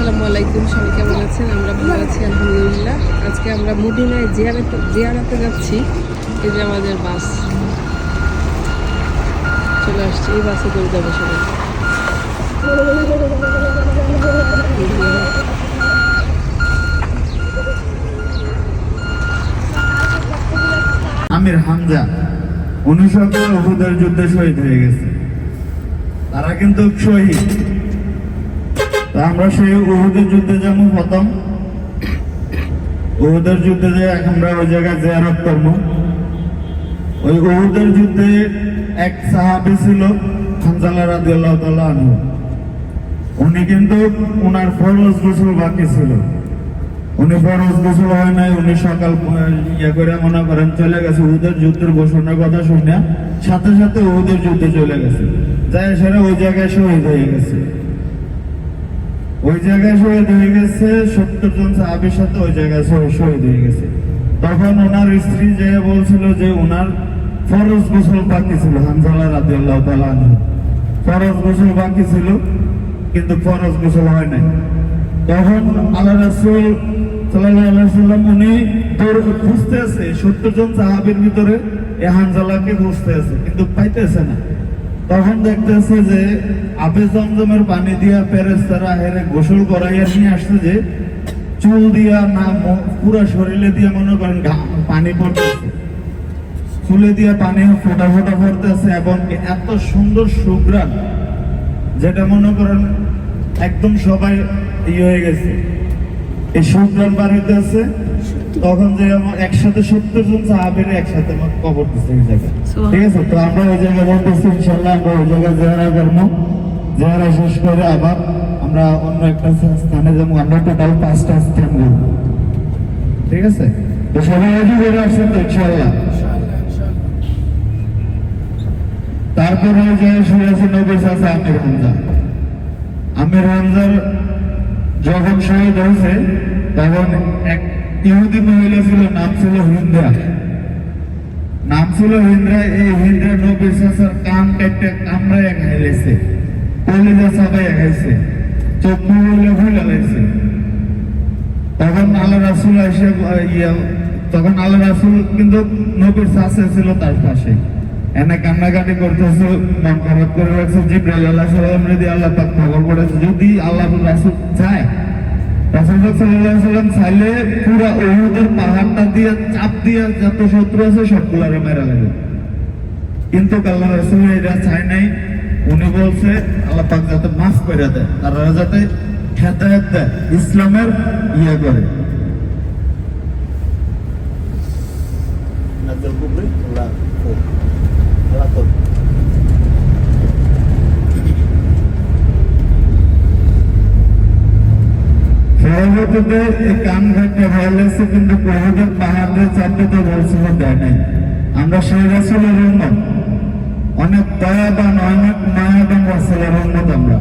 আসসালামু আলাইকুম, সবাই কেমন আছেন? আমরা ভালো আছি, আলহামদুলিল্লাহ। আজকে আমরা মদিনায় জিয়ারাতে জিয়ারাতে যাচ্ছি। এই যে আমাদের বাস। চলে আসছে, এই বাসে করে যাব সবাই। আমির হামজা উনি সকল উহুদের যুদ্ধে শহীদ হয়ে গেছে। তারা কিন্তু শহীদ। আমরা সেই উহুদের যুদ্ধে যেমন প্রথম। উহুদের যুদ্ধে যে আমরা ওই জায়গায় জিয়ারত করব। ওই উহুদের যুদ্ধে এক সাহাবি ছিল হানজালা রাদিয়াল্লাহু তাআলা আনহু। উনি কিন্তু ওনার ফরজ গোসল বাকি ছিল। উনি ফরজ গোসল হয় নাই, উনি সকাল ইয়ে করে মনে করেন চলে গেছে। উহুদের যুদ্ধের ঘোষণার কথা শুনে সাথে সাথে উহুদের যুদ্ধে চলে গেছে। যাই সেটা ওই জায়গায় শহীদ হয়ে গেছে। ওই জায়গায় শহীদ হয়ে গেছে, সত্তর জন সাহাবির সাথে ওই জায়গায় শহীদ হয়ে গেছে। তখন ওনার স্ত্রী যে বলছিল যে ওনার ফরজ গোসল বাকি ছিল, হানজালা রাদি আল্লাহ ফরজ গোসল বাকি ছিল, কিন্তু ফরজ গোসল হয় নাই। তখন আল্লাহ রাসূল সাল্লাম উনি খুঁজতে আছে সত্তর জন সাহাবীর ভিতরে এ হানজালাকে খুঁজতে আছে কিন্তু পাইতেছে না। তখন দেখতেছে যে আবে জমজমের পানি দিয়া প্যারেস তারা হেরে গোসল করাইয়া নিয়ে আসছে যে চুল দিয়া না পুরা শরীরে দিয়ে মনে করেন পানি পড়তেছে। চুলে দিয়া পানি ফোটা ফোটা পড়তেছে এবং এত সুন্দর সুগ্রাণ যেটা মনে করেন একদম সবাই ইয়ে হয়ে গেছে। এই সুগ্রাণ বাড়িতে আছে তখন যে আমার একসাথে সত্তর জন সাহাবের একসাথে কবর দিচ্ছে এই জায়গায়। ঠিক আছে? তো আমরা ওই জায়গায় বলতেছি ইনশাল্লাহ আমরা ওই জায়গায় জেহারা করব জেহারা শেষ করে আবার আমরা অন্য একটা স্থানে যাব আমরা টোটাল পাঁচটা স্থান যাব ঠিক আছে? তো সবাই রেডি করে আসছেন তো ইনশাল্লাহ তারপরে যে শুয়ে আছে নবী চাচা আমির হামজা। আমির হামজার যখন শহীদ হয়েছে, তখন এক ইহুদি মহিলা ছিল, নাম ছিল হিন্দ্রা। নাম ছিল হিন্দ্রা, এই হিন্দ্রা নবী চাচার কান কাটতে কামড়ায় খাইলেছে কলিজা চাবাই খাইছে চোখ মুখলে ভুলে লাইছে তখন আল্লাহ রাসুল এসে তখন আল্লাহ রাসুল কিন্তু নবীর শাসে ছিল তার পাশে। এনে কান্নাকাটি করতেছে, মন খারাপ করে রাখছে জিব্রাইল, আল্লাহ সাল্লাম যদি আল্লাহ পাক খবর পড়েছে যদি আল্লাহ রাসুল চায়, রাসুল সাল্লাহ সাল্লাম চাইলে পুরা ওহুদের পাহাড়টা দিয়ে, চাপ দিয়ে যত শত্রু আছে সবগুলারে মেরা কিন্তু আল্লাহ রাসুল চায় নাই। উনি বলছে, আল্লাহ পাক যাতে মাফ করে দেয় তারা যাতে দেয়, ইসলামের ইয়ে করে। কান ঘাটে ভয় লাগছে কিন্তু প্রভুদের পাহাড়ে চাপতে তো বলছিল দেয় নাই আমরা সেই রাসুলের অনেক দয়াবান, অনেক মায়াবান রাসুলের আমরা।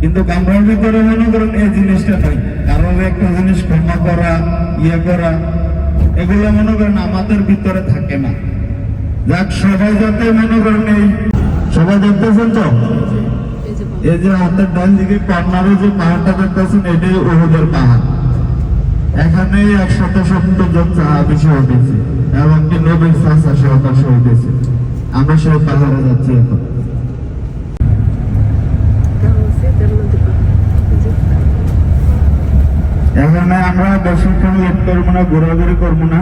কিন্তু ভিতরে মনে করেন এই জিনিসটা নাই। একটা জিনিস ক্ষমা করা ইয়ে করা, এগুলো মনে করেন আমাদের ভিতরে থাকে না। যাক সবাই যাতে মনে করেন এই সবাই দেখতেছেন তো এই যে হাতের ডান দিকে কর্নারে যে পাহাড়টা দেখতেছেন এটাই পাহাড়। এখানে সত্তর জন সাহাবি এবং কি নবীর চাষা সহকার আমরা সেই পাহাড়ে যাচ্ছি এখন। এখানে আমরা বেশিক্ষণ লেট করব না, ঘোরাঘুরি করব না।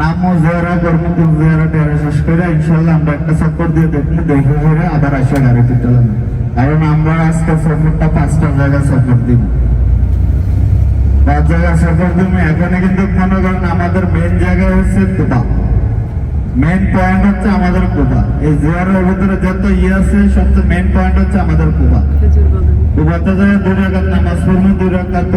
নামও জেরা করব তো জেরা টেরা শেষ করে ইনশাল্লাহ আমরা একটা সাপোর্ট দিয়ে দেখব, দেখে আবার আসে গাড়ি তুলতে লাগবে কারণ আমরা আজকে সফরটা পাঁচটা জায়গায় সফর দিব। পাঁচ জায়গায় সফর দিব এখানে কিন্তু মনে করেন আমাদের মেন জায়গা হচ্ছে কুবা। মেন পয়েন্ট হচ্ছে আমাদের কুবা। এই জেয়ারের ভিতরে যত ইয়ে আছে সবচেয়ে মেন পয়েন্ট হচ্ছে আমাদের বাগান। দুবাতে যায় দুই রাকাত নামাজ পড়ব দুই রাকাত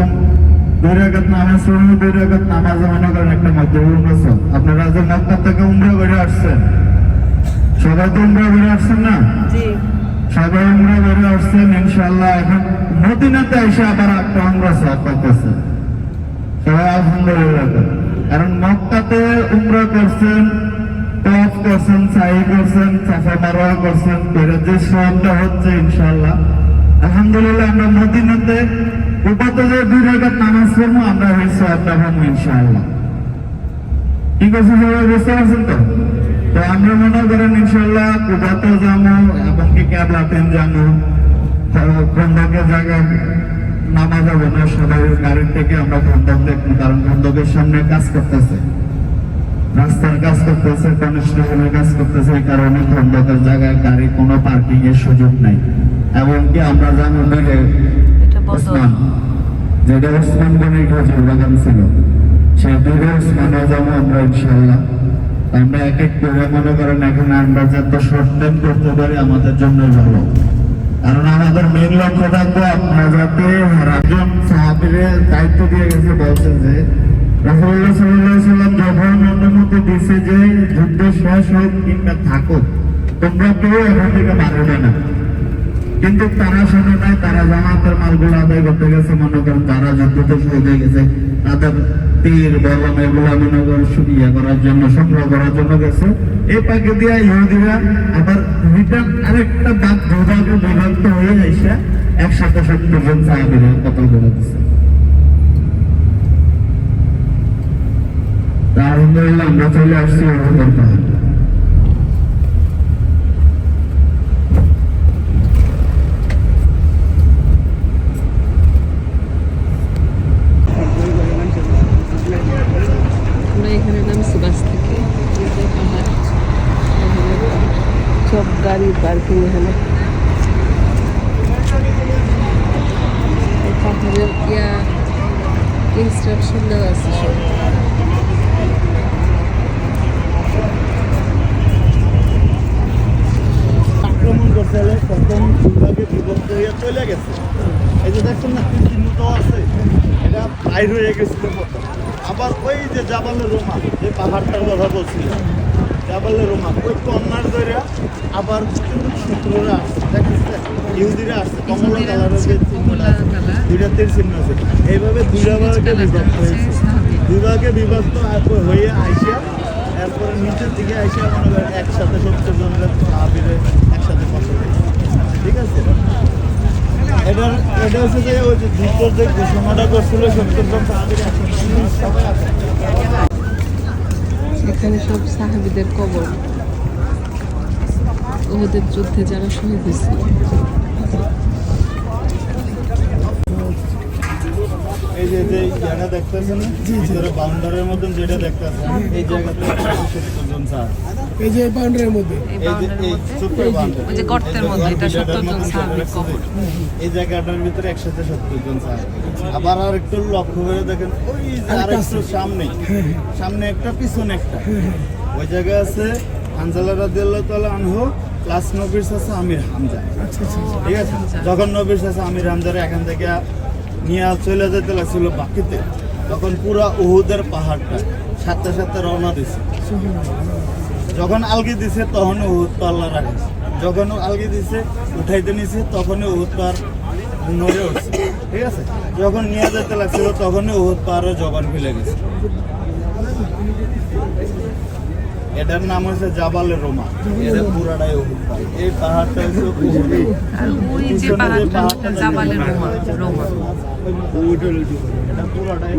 দুই রাকাত নামাজ পড়ব দুই রাকাত নামাজ মনে করেন একটা মধ্যপূর্ণ সব। আপনারা যে মক্কা থেকে উমরা করে আসছেন সবাই তো উমরা করে আসছেন না? সবাই উমরা আসছেন ইনশাল্লাহ এখন মদিনাতে এসে আবার একটা উমরা সব কারণ মক্কাতে উমরা করছেন করছেন, সাই করছেন, সাফা মারোয়া করছেন, এর যে সবটা হচ্ছে ইনশাল্লাহ আলহামদুলিল্লাহ আমরা মদিনাতে উপাত যে দুই রাকাত নামাজ পড়ব, আমরা ওই সবটা পাবো ইনশাআল্লাহ। ঠিক আছে সবাই? বুঝতে পারছেন তো? তো আমরা মনে করেন ইনশাল্লাহ কুবাতে যাব এবং কি ক্যাবলাতেন যাব বন্ধকের জায়গায় নামা যাবে না সবাই গাড়ির থেকে আমরা বন্ধক দেখব কারণ বন্ধকের সামনে কাজ করতেছে। রাস্তার কাজ করতেছে কনস্ট্রাকশনের কাজ করতেছে এই কারণে বন্ধকের জায়গায় গাড়ি কোনো পার্কিং এর সুযোগ নাই। এবং কি আমরা জানো ওসমান যেটা ওসমান খজুর বাগান ছিল সেই দূরে ওসমানে যাব আমরা ইনশাল্লাহ আমরা এক এক করে মনে করেন এখানে আমরা যত শর্ট টাইম করতে পারি আমাদের জন্য ভালো। কারণ আমাদের মেন লক্ষ্য থাকব আপনারা যাতে একজন সাহাবিরে দায়িত্ব দিয়ে গেছে বলছে যে সাল্লাল্লাহু সাল্লাম যখন অনুমতি দিছে যে যুদ্ধ শেষ হোক কিংবা থাকুক, তোমরা কেউ এখান থেকে বাড়বে না। কিন্তু তারা শোনে নাই, তারা জামাতের মালগুলো আদায় করতে গেছে, মনে করেন তারা যুদ্ধতে শহীদ হয়ে গেছে, তাদের তীর বলম এগুলো মনে করেন ইয়ে করার জন্য, সংগ্রহ করার জন্য গেছে। এই পাকে দিয়া ইহুদিরা আবার রিটার্ন আরেকটা বাদ বিভাগে বিভক্ত হয়ে এসে একসাথে সত্তর জন করে দিচ্ছে আলহামদুলিল্লাহ, আমরা চলে আসছি ওদের পাহাড় আমরা এখানে নামছি বাস থেকে এই যে পাহাড় এখানে সব গাড়ি পার্কিং এখানে এই পাহাড়ের ইয়া ইনস্ট্রাকশন দেওয়া আছে সব। আক্রমণ করতে প্রথম বিভক্ত হয়ে চলে গেছে। এই যে না আছে, এটা হয়ে গেছিল আবার ওই যে জাবালের রোমা, যে পাহাড়টার কথা বলছিলাম জাবালের রোমা ওই কন্যার ধরে আবার শত্রুরা আসছে ইহুদিরা আসছে কমলা কালারের যে চিহ্নটা দুইটা তীর চিহ্ন আছে। এইভাবে দুইটা ভাগে বিভক্ত হয়েছে। দুই ভাগে বিভক্ত হয়ে আইসা এরপরে নিচের দিকে আইসা মনে করেন একসাথে সত্তর জনের সাহাবিরে একসাথে কথা ঠিক আছে? এটার এটা হচ্ছে যে ওই যে যুদ্ধের যে ঘোষণাটা করছিল সত্তর জন সাহাবিরে সবাই আছে। এখানে সব সাহাবিদের কবর। ওদের যুদ্ধে যারা শহীদ হয়েছিল এই যে যে জায়গা দেখতেছেন ভিতরে বাউন্ডারির মতন যেটা দেখতেছেন, এই সত্তর জন সাহাবি এই যে বাউন্ডারির মধ্যে। এই ছোট্ট boundary, ওই যে গর্তের এই মধ্যে, এটা জায়গাটার 70 জন মধ্যে সাহাবীর রাখছে কবর। যে, এই জায়গাটার ভিতরে একসাথে সত্তর জন সাহাবি আবার আর একটু লক্ষ্য করে দেখেন ওই যে আর একটু সামনে। সামনে একটা পিছনে একটা। ওই জায়গায় আছে হানজালা রাদিয়াল্লাহু তাআলা আনহু প্লাস নবীর সাথে আমির হামজা। আচ্ছা আচ্ছা ঠিক আছে? যখন নবীর সাথে আমির হামজারে এখান থেকে নিয়ে চলে যেতে লাগছিল বাকিতে তখন পুরা উহুদের পাহাড়টা। সাথে সাথে রওনা দিছে। যখন আলগি দিছে তখন উহুদ পাল্লা রাখিছে যখন আলগি দিছে উঠাইতে নিছে তখনই উহুদ পার নড়ে উঠছে। ঠিক আছে? যখন নিয়ে যেতে লাগছিল তখনই উহুদ পাহাড়ে জবান ফেলে গেছে। এটার নাম হচ্ছে জাবালে রোমা। এটা পুরাটাই উহুদ পাহাড়। এই পাহাড়টা হচ্ছে উহুদে। আর ওই যে পাহাড়টা পুরাটাই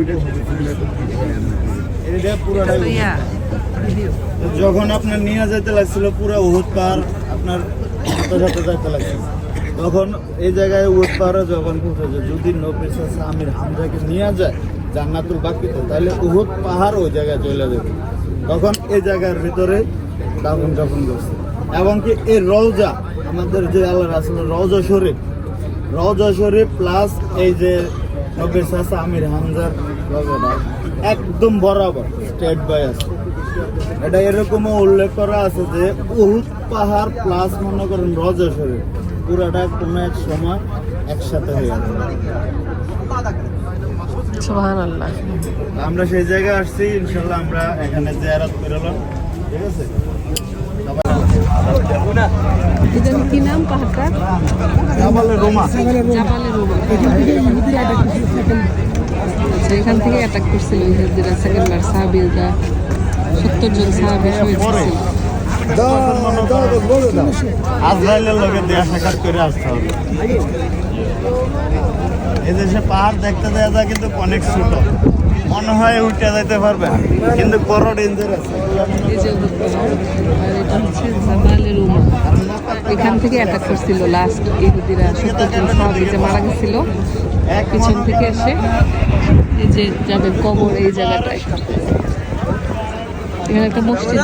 যখন আপনার নিয়ে যেতে লাগছিল পুরো উহুদ পাহাড় আপনার সাথে যাইতে লাগছিল। তখন এই জায়গায় উহুদ পাহাড়ে যখন পৌঁছেছে যদি নবী সাসা আমির হামজাকে নিয়ে যায় জান্নাতুল বাকিতে তাহলে উহুদ পাহাড় ওই জায়গায় চলে যাবে। তখন এই জায়গার ভিতরে দাফন কাফন করছে। এবং কি এই রওজা আমাদের যে আল্লাহ রাসুল রওজা শরীফ রওজা শরীফ প্লাস এই যে নবী সাসা আমির হামজার রওজাটা একদম বরাবর। স্টেট বাই আছে এটা এরকমও উল্লেখ করা আছে যে উহুদ পাহাড় প্লাস মনে করেন রজা শরীর পুরাটা কোনো এক সময় একসাথে হয়ে গেছে আমরা সেই জায়গায় আসছি ইনশাল্লাহ আমরা এখানে জিয়ারত করলাম ঠিক আছে? কি নাম রোমা। জাবালে এখান থেকে অ্যাটাক করছিল থেকে ইহুদিরা সেকেন্ডবার সাহাবিরা, সত্তর জন সাহাবি শহীদ দেয়া আসতে হবে। এদেশে পাহাড় দেখতে দেওয়া যায়, কিন্তু অনেক ছোট। মনে হয় উঠে যেতে পারবে কিন্তু বড় ডেঞ্জার আছে। এখান থেকে অ্যাটাক করছিল লাস্ট ইহুদিরা সত্তর জন যে মারা গেছিল এক পিছন থেকে এসে এই যে যাবে কবর এই জায়গাটায়। এখানে একটা মসজিদ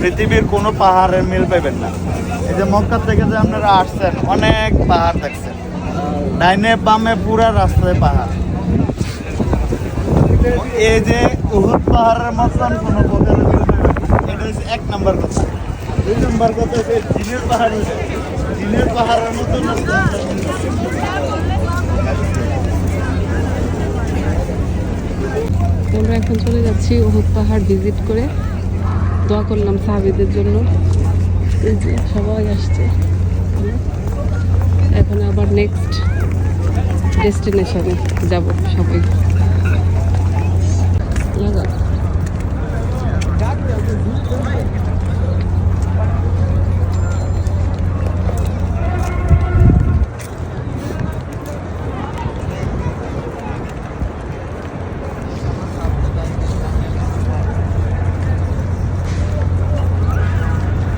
পৃথিবীর কোনো পাহাড়ের মিল পাবেন না। এই যে মক্কা থেকে যে আপনারা আসছেন অনেক পাহাড় দেখছেন। ডাইনে বামে পুরা রাস্তায় পাহাড়। এই যে উহুদ পাহাড়ের মতন কোনো না। এটা হচ্ছে এক নম্বর কথা। দুই নম্বর কথা হচ্ছে জিনের পাহাড় হচ্ছে। জিনের পাহাড়ের মতন আমরা এখন চলে যাচ্ছি উহুদ পাহাড় ভিজিট করে। দোয়া করলাম সাহাবিদের জন্য। এই যে সবাই আসছে। এখন আবার নেক্সট ডেস্টিনেশনে যাব সবাই লাগা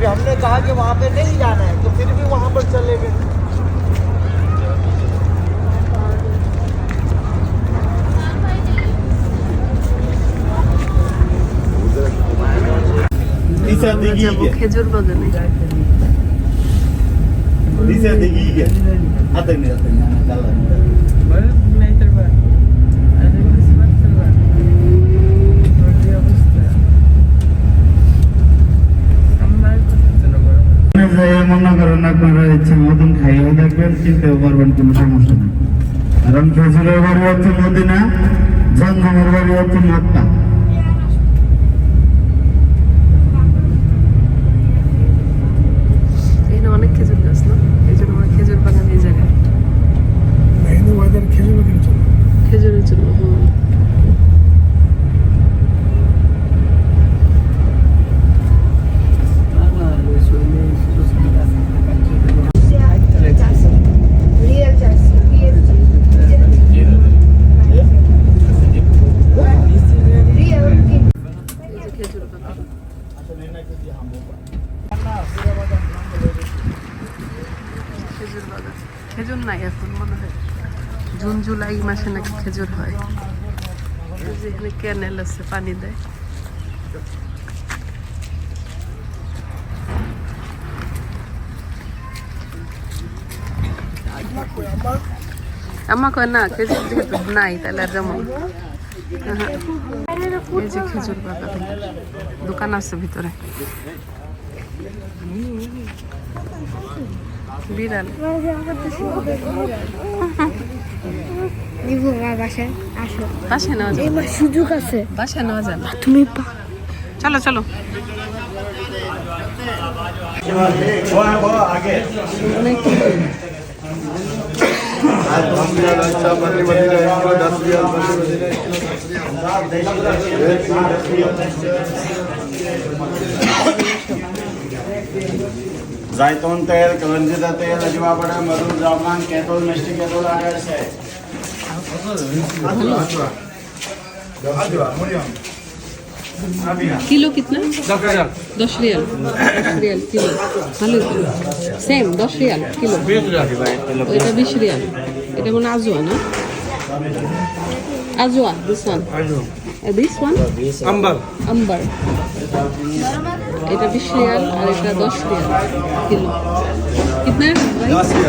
हमने कहा कि वहाँ पे नहीं जाना দিশা দিঘি যাব খেজুর বাগানে দিশা দিঘি হাতে নিয়ে হাতে নিয়ে চালা মনে করেন আপনারা ইচ্ছে মতন খাইয়েও দেখবেন কিনতেও পারবেন কোনো সমস্যা নেই। কারণ খেজুরের বাড়ি হচ্ছে মদিনা জমজমের বাড়ি হচ্ছে মক্কা এখানে অনেক খেজুর গাছ না এই জন্য আমার খেজুর বাগান এই জায়গায় এখানে ওয়েদার খেলে বাগান চলে খেজুরের জন্য হুম। Real jersey, real Real এই যে খেজুর বাগান খেজুর বাগান খেজুর নাই এখন মনে হয় জুলাই মাসে নাকি খেজুর হয়। এই যে এখানে ক্যানেল আছে, পানি দেয়। আমা কয়, না, খেজুর যেহেতু নাই, তাহলে আর যেমন এই যে খেজুর বাগান। দোকান আছে ভিতরে। বিড়াল। বাসায় নেওয়া যাবে। সুযোগ আছে। বাসায় নেওয়া যাবে। তুমি পা- চলো চলো। જાયતોન તેલ કલંજીદા તેલ અજવા બડા મરુ જામલાન કેટોલ મેસ્ટી કેટોલ આવે છે কিলো কিতনা? দশ রিয়াল। দশ রিয়াল কিলো। ভালো সেম দশ রিয়াল কিলো। এটা বিশ রিয়াল। এটা মনে আজোয়া না? আজোয়া দিস ওয়ান দিস ওয়ান আম্বার। আম্বার। এটা বিশ রিয়াল আর এটা দশ রিয়াল কিলো কিতনা ভাই